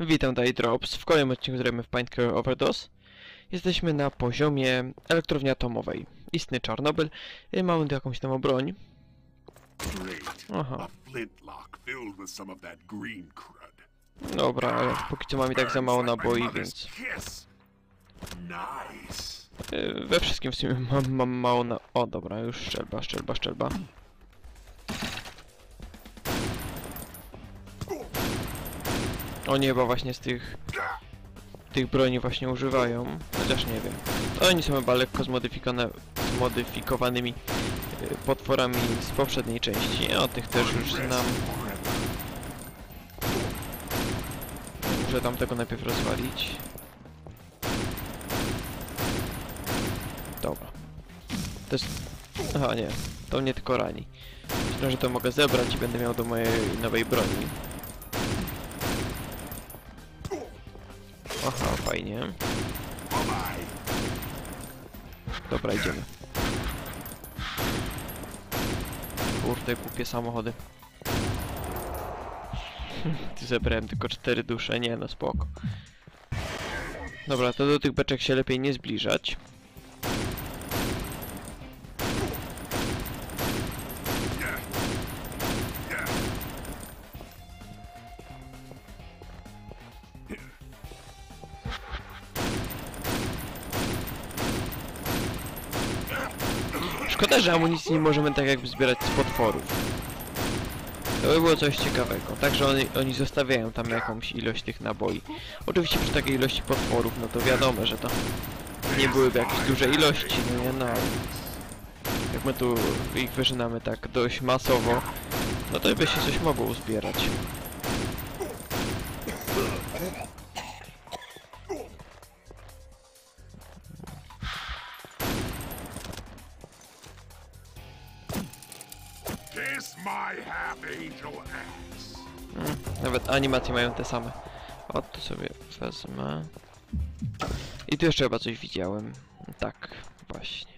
Witam tutaj Drops. W kolejnym odcinku zrobimy w Painkiller Overdose. Jesteśmy na poziomie elektrowni atomowej. Istny Czarnobyl. I mamy tu jakąś tam broń. Aha. Dobra, ale póki co mam i tak za mało naboi, więc... Y, We wszystkim w sumie mam, mam mało na... O, dobra, już szczelba, szczelba, szczelba. Oni chyba właśnie z tych... Tych broni właśnie używają, chociaż nie wiem. Oni są chyba lekko zmodyfikowanymi y, potworami z poprzedniej części. O tych też już znam. Muszę tamtego najpierw rozwalić. Dobra. To jest... Aha, nie. To mnie tylko rani. Myślę, że to mogę zebrać i będę miał do mojej nowej broni. Aha, fajnie. Dobra, idziemy. Kurde, głupie samochody. Ty zebrałem tylko cztery dusze, nie no spoko. Dobra, to do tych beczek się lepiej nie zbliżać. Szkoda, że amunicji nie możemy tak jakby zbierać z potworów. To by było coś ciekawego. Także oni, oni zostawiają tam jakąś ilość tych naboi. Oczywiście przy takiej ilości potworów, no to wiadomo, że to nie byłyby jakieś duże ilości, no nie no. Jak my tu ich wyżynamy tak dość masowo, no to by się coś mogło uzbierać. Kiss my half angel ass. Mm, nawet animacje mają te same. O, to sobie wezmę. I tu jeszcze chyba coś widziałem. Tak, właśnie.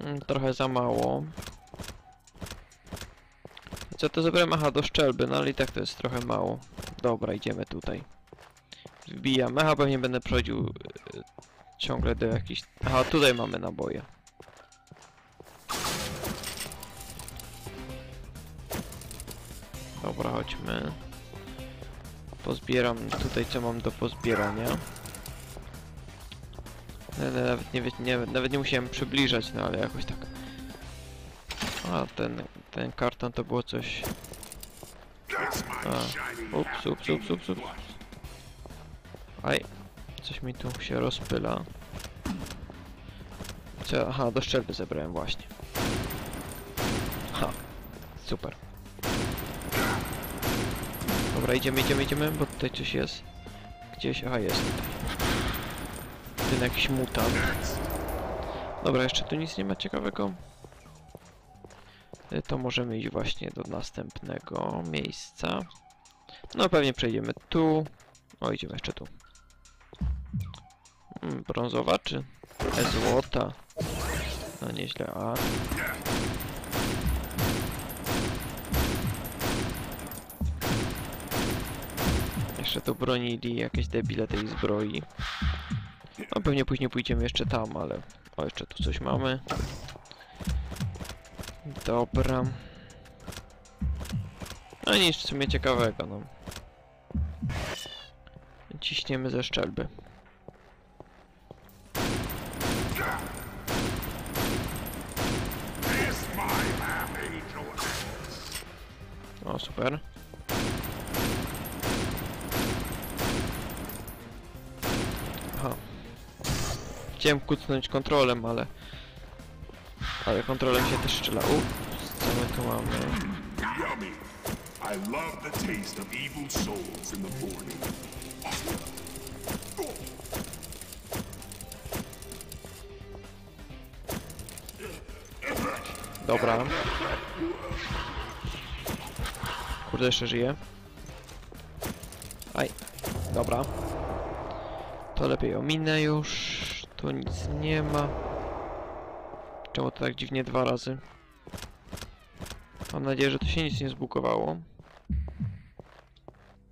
Mm, Trochę za mało. Co to zebrałem? Aha, do szczelby, no ale i tak to jest trochę mało. Dobra, idziemy tutaj. Wbijam. Aha, pewnie będę przechodził ciągle do jakichś... Aha, tutaj mamy naboje. Dobra, chodźmy. Pozbieram tutaj, co mam do pozbierania. No, no, Nawet nie, nie, nawet nie musiałem przybliżać, no ale jakoś tak. A, ten, ten karton to było coś... A. Ups, ups, ups, ups, ups. Aj, coś mi tu się rozpyla. Co? Aha, do szczelby zebrałem właśnie. Ha, super. Dobra, idziemy, idziemy, idziemy, bo tutaj coś jest. Gdzieś, aha, jest. Ten jakiś mutant. Dobra, jeszcze tu nic nie ma ciekawego. Y, To możemy iść właśnie do następnego miejsca. No pewnie przejdziemy tu. O, idziemy jeszcze tu. Mm, brązowa czy e, złota? No nieźle, a... Jeszcze tu bronili jakieś debile tej zbroi. No pewnie później pójdziemy jeszcze tam, ale... O, jeszcze tu coś mamy. Dobra. No nic w sumie ciekawego, no. Ciśniemy ze szczelby. Super. Aha. Chciałem kucnąć kontrolem, ale... Ale kontrolem się też strzela. Ups, co my tu mamy? I love the taste of evil souls in the morning. Dobra. Kurde, jeszcze żyje. Aj. Dobra. To lepiej ominę już. Tu nic nie ma. Czemu to tak dziwnie dwa razy? Mam nadzieję, że tu się nic nie zbugowało.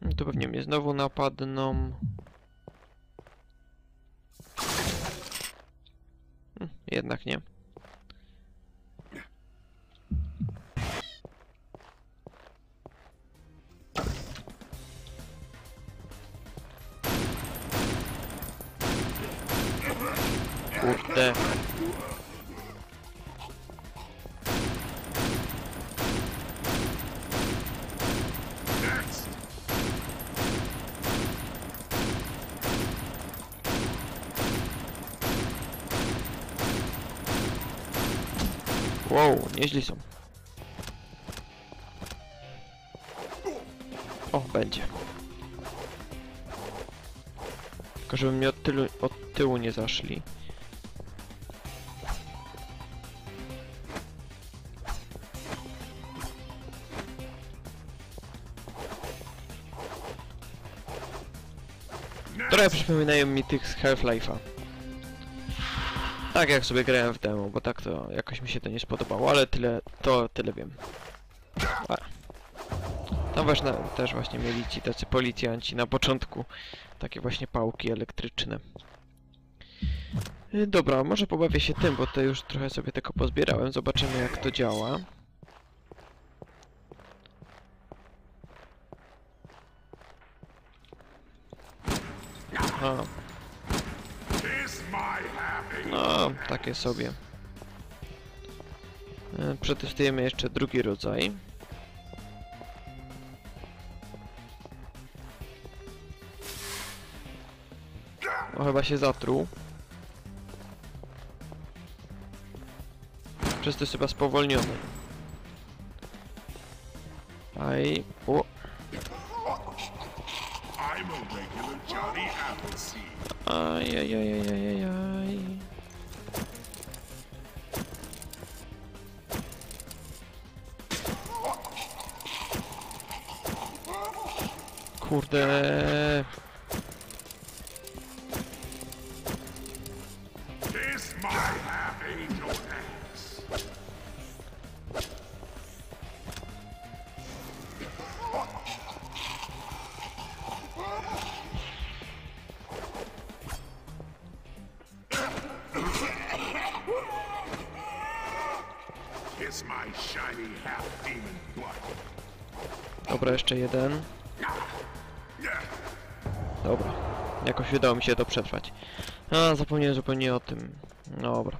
No To pewnie mnie znowu napadną. Hm, Jednak nie. Kurde. Wow, nieźli są. O, będzie. Tylko żeby mnie od, tylu, od tyłu nie zaszli. Trochę przypominają mi tych z Half-Life'a. Tak jak sobie grałem w demo, bo tak to jakoś mi się to nie spodobało, ale tyle, to tyle wiem. A. Tam właśnie, też właśnie mieli ci tacy policjanci na początku. Takie właśnie pałki elektryczne. Dobra, może pobawię się tym, bo to już trochę sobie tego pozbierałem. Zobaczymy jak to działa. No, takie sobie. E, Przetestujemy jeszcze drugi rodzaj. O, chyba się zatruł. Przez to jest chyba spowolniony. Aj, o, Dobra, jeszcze jeden. Dobra. Jakoś udało mi się to przetrwać. A, zapomniałem zupełnie o tym. Dobra.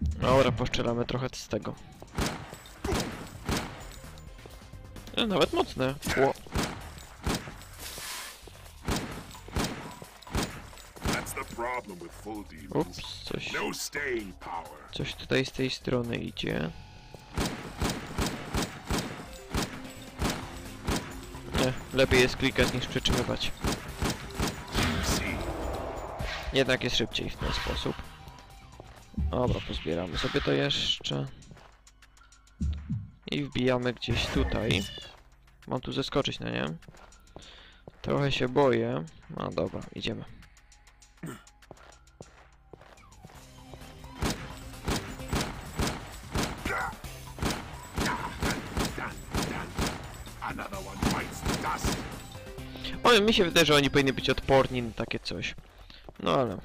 Dobra, poszczelamy trochę z tego. E, nawet mocne. Ło. Ups, coś, No coś tutaj z tej strony idzie. Lepiej jest klikać niż przytrzymywać. Jednak jest szybciej w ten sposób. Dobra, pozbieramy sobie to jeszcze. I wbijamy gdzieś tutaj. Mam tu zeskoczyć, no nie? Trochę się boję. No dobra, idziemy. One bites the dust. O, mi się wydaje, że oni powinni być odporni na takie coś. No ale...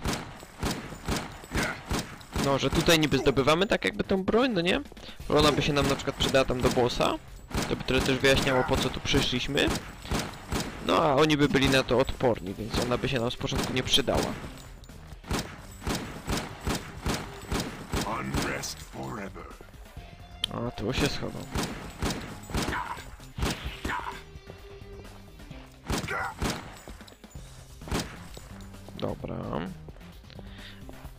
No, że tutaj niby zdobywamy tak jakby tą broń, no nie? Ona by się nam na przykład przydała tam do bossa. To by też wyjaśniało po co tu przyszliśmy. No a oni by byli na to odporni, więc ona by się nam z początku nie przydała. A, tu się schował.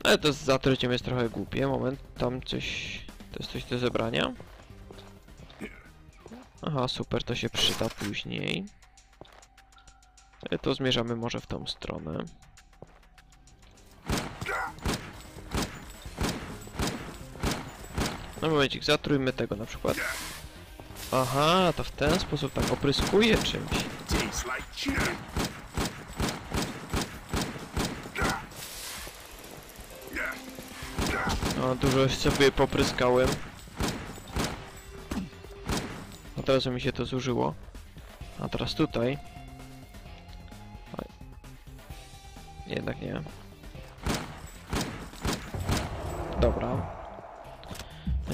Ale to z zatryciem jest trochę głupie. Moment, tam coś... To jest coś do zebrania. Aha, super, to się przyda później. E, To zmierzamy może w tą stronę. No momencik, zatrójmy tego na przykład. Aha, to w ten sposób tak opryskuje czymś. Tastes like chicken. O, dużo sobie popryskałem. Od razu mi się to zużyło. A teraz tutaj. Jednak nie. Dobra.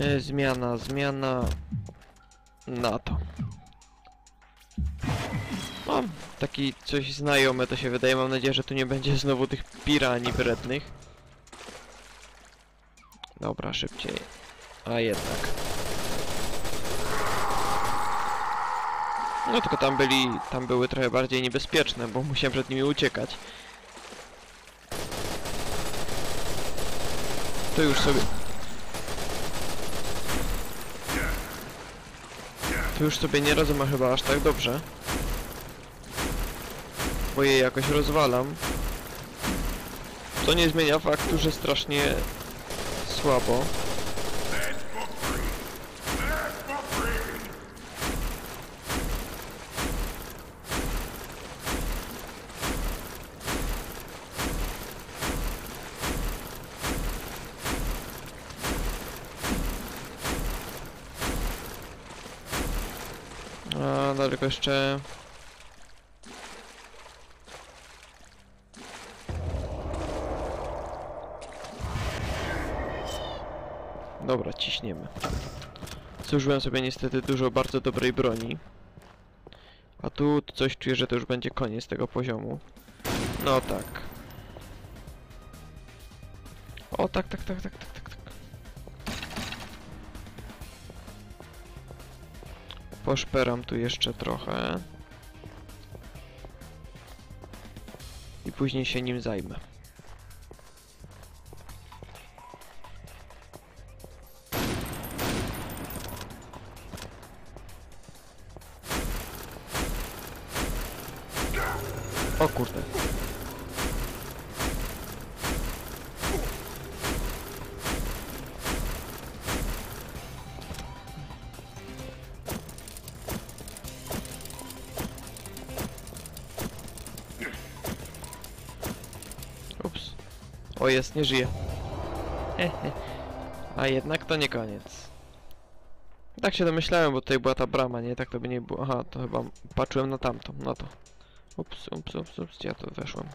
E, zmiana, zmiana. Na to. Mam taki coś znajomy, to się wydaje. Mam nadzieję, że tu nie będzie znowu tych pirani wrednych. Dobra, szybciej. A jednak. No tylko tam byli, tam były trochę bardziej niebezpieczne, bo musiałem przed nimi uciekać. To już sobie... To już sobie nie ma chyba aż tak dobrze. Bo je jakoś rozwalam. To nie zmienia faktu, że strasznie słabo. A daleko jeszcze. Dobra, ciśniemy. Zużyłem sobie niestety dużo bardzo dobrej broni. A tu coś czuję, że to już będzie koniec tego poziomu. No tak. O tak, tak, tak, tak, tak, tak, tak. Poszperam tu jeszcze trochę. I później się nim zajmę. O jest, nie żyje. Hehe. A jednak to nie koniec. Tak się domyślałem, bo tutaj była ta brama, nie? Tak to by nie było. Aha, to chyba patrzyłem na tamtą, no to. Ups, ups, ups, ups, ja tu weszłem?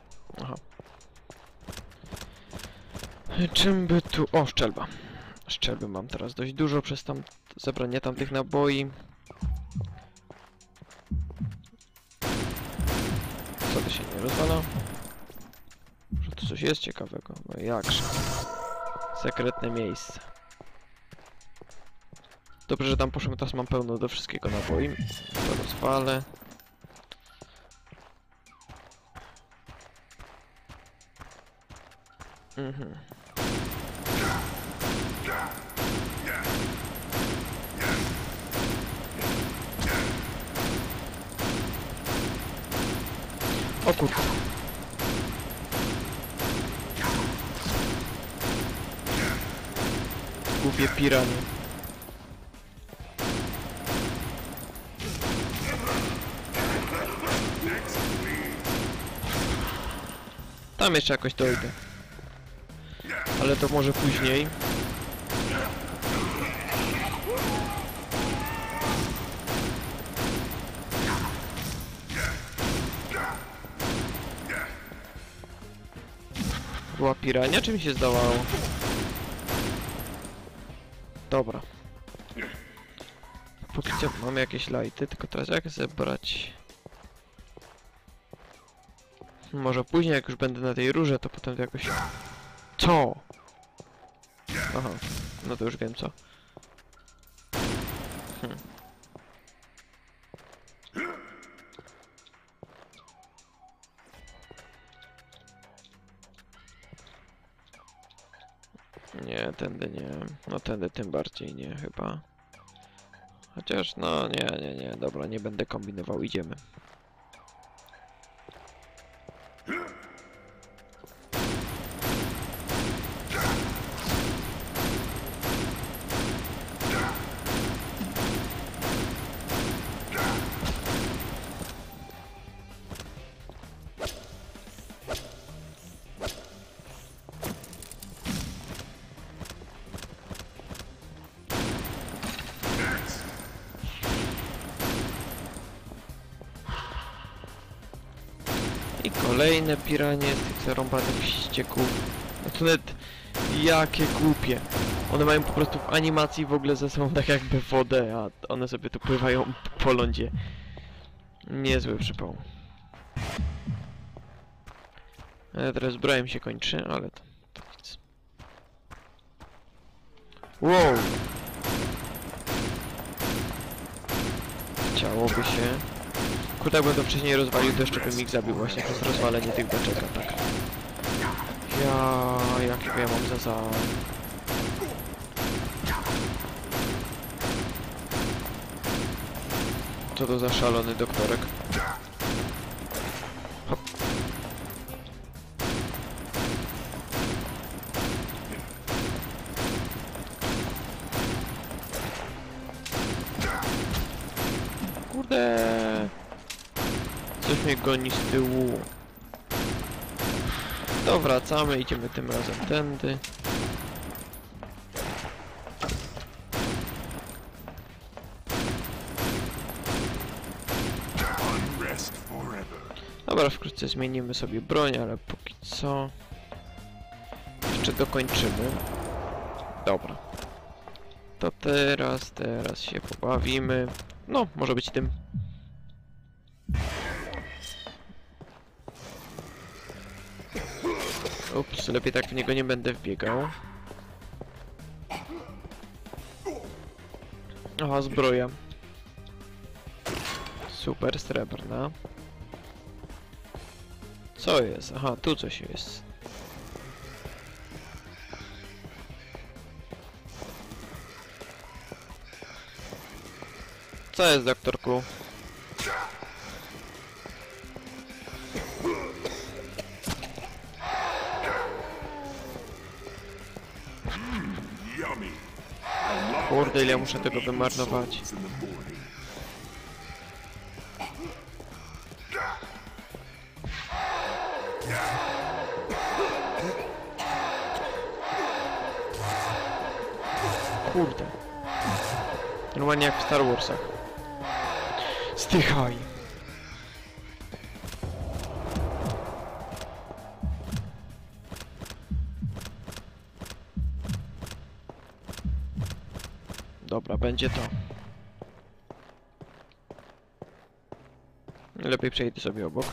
Aha. Czym by tu... O, szczelba. Szczelby mam teraz dość dużo przez tam zebranie tamtych naboi. Co to się nie rozwala? Coś jest ciekawego. No jakże. Sekretne miejsce. Dobrze, że tam poszłem, teraz mam pełno do wszystkiego naboi. To rozwalę. Mhm. O kurwa. Głupie piranie. Tam jeszcze jakoś dojdę. Ale to może później. Była pirania, czy mi się zdawało? Dobra. Póki co mamy jakieś lighty, tylko teraz jak zebrać... Może później, jak już będę na tej rurze, to potem to jakoś... Co? Aha, no to już wiem co. Tędy nie. No tędy tym bardziej nie chyba. Chociaż no nie, nie, nie. Dobra, nie będę kombinował, idziemy. I kolejne piranie z tych zarąbanych ścieków. To nawet jakie głupie. One mają po prostu w animacji w ogóle ze sobą tak jakby wodę, a one sobie tu pływają po lądzie. Niezły przypał. E, teraz zbroja mi się kończy, ale to, to nic. Wow! Chciałoby się. Kurde, jakbym to wcześniej rozwalił, to jeszcze bym ich zabił właśnie przez rozwalenie tych beczeka, tak. Ja, jakiego ja mam za za... Co to za szalony doktorek? Goni z tyłu. To wracamy, idziemy tym razem tędy. Dobra, wkrótce zmienimy sobie broń, ale póki co... Jeszcze dokończymy. Dobra. To teraz, teraz się pobawimy. No, może być tym. Ups, lepiej tak w niego nie będę wbiegał. Aha, zbroja. Super, srebrna. Co jest? Aha, tu coś jest. Co jest, doktorku? Kurde, ile ja muszę tego wymarnować. Kurde. Normalnie jak w Star Warsach. Stychaj. Dobra, będzie to. Lepiej przejdę sobie obok.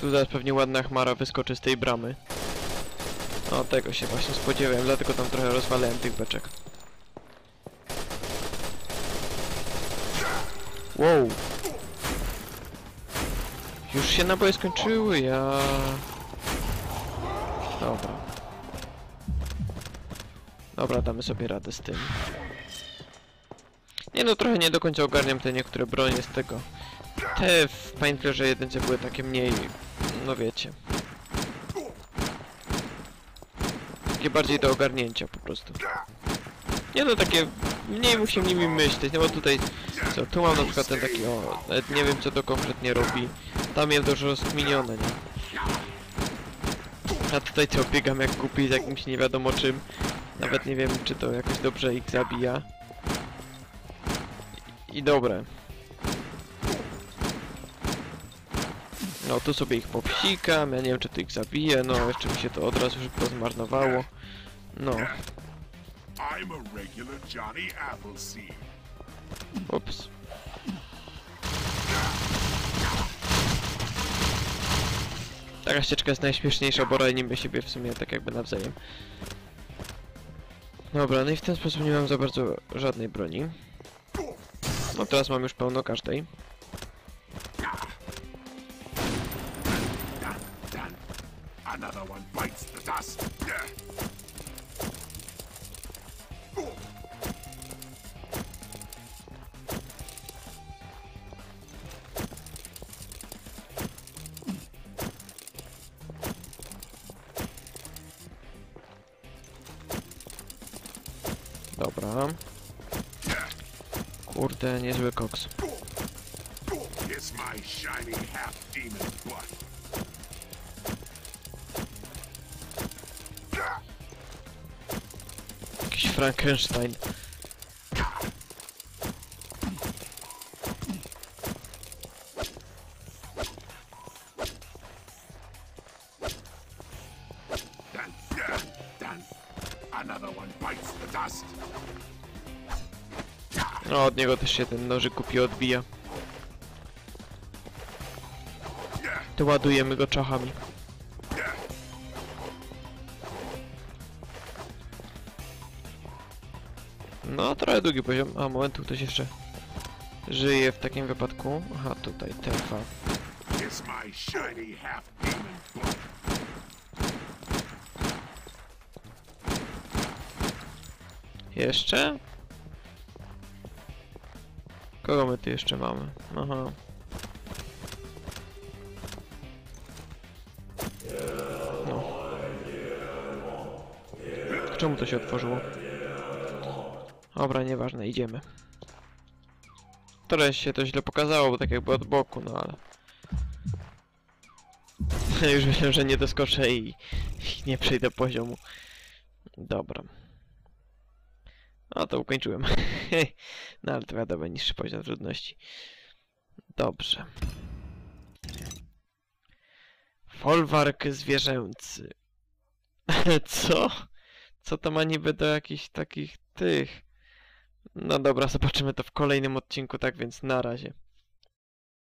Tu zaraz pewnie ładna chmara wyskoczy z tej bramy. O, tego się właśnie spodziewałem, dlatego tam trochę rozwalałem tych beczek. Wow! Już się naboje skończyły, ja... Dobra. Dobra, damy sobie radę z tym. Nie no, trochę nie do końca ogarniam te niektóre bronie z tego. Te w Paintballze jedynce były takie mniej, no wiecie. Takie bardziej do ogarnięcia po prostu. Nie no, takie mniej musi nimi myśleć, no bo tutaj, co, tu mam na przykład ten taki, o, nawet nie wiem co to konkretnie robi. Tam jest dużo rozkminione, nie? A tutaj co, biegam jak głupi z jakimś nie wiadomo czym. Nawet nie wiem, czy to jakoś dobrze ich zabija. I, dobre. No tu sobie ich popsikam, ja nie wiem czy to ich zabije, no jeszcze mi się to od razu szybko zmarnowało. No, ups. Taka ścieżka jest najśmieszniejsza, bo ranimy siebie w sumie tak jakby nawzajem. Dobra, no i w ten sposób nie mam za bardzo żadnej broni. No teraz mam już pełno każdej. Another one bites the dust. Dobra. Kurde, niezły koks. Jakiś Frankenstein. No, od niego też się ten nożyk kupi odbija. To ładujemy go czachami. No, trochę długi poziom. A, momentu, ktoś jeszcze żyje w takim wypadku. Aha, tutaj, te dwa. Jeszcze? Kogo my tu jeszcze mamy? Aha. No. Czemu to się otworzyło? Dobra, nieważne, idziemy. Teraz się to źle pokazało, bo tak jakby od boku, no ale... Już myślałem, że nie doskoczę i nie przejdę poziomu. Dobra. No to ukończyłem. no ale to wiadomo, niższy poziom trudności. Dobrze. Folwark zwierzęcy. Co? Co to ma niby do jakichś takich tych? No dobra, zobaczymy to w kolejnym odcinku, tak więc na razie.